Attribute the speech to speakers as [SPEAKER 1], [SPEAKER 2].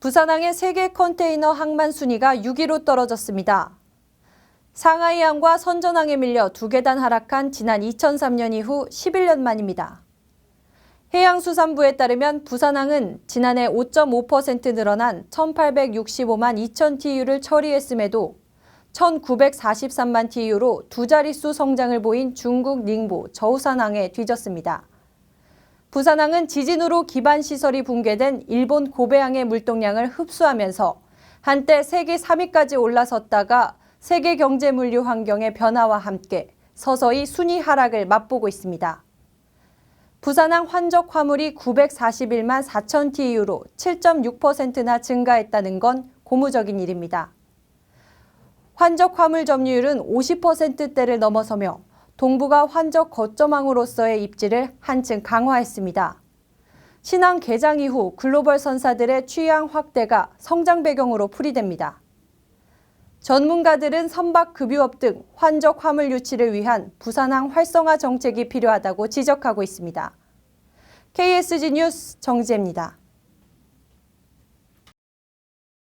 [SPEAKER 1] 부산항의 세계 컨테이너 항만 순위가 6위로 떨어졌습니다. 상하이항과 선전항에 밀려 두 계단 하락한 지난 2003년 이후 11년 만입니다. 해양수산부에 따르면 부산항은 지난해 5.5% 늘어난 1,865만 2천 TU를 처리했음에도 1,943만 TU로 두 자릿수 성장을 보인 중국 닝보 저우산항에 뒤졌습니다. 부산항은 지진으로 기반 시설이 붕괴된 일본 고베항의 물동량을 흡수하면서 한때 세계 3위까지 올라섰다가 세계 경제 물류 환경의 변화와 함께 서서히 순위 하락을 맛보고 있습니다. 부산항 환적 화물이 941만 4천 TU로 7.6%나 증가했다는 건 고무적인 일입니다. 환적 화물 점유율은 50%대를 넘어서며 동부가 환적 거점항으로서의 입지를 한층 강화했습니다. 신항 개장 이후 글로벌 선사들의 취향 확대가 성장 배경으로 풀이됩니다. 전문가들은 선박 급유업 등 환적 화물 유치를 위한 부산항 활성화 정책이 필요하다고 지적하고 있습니다. KSG 뉴스 정지혜입니다.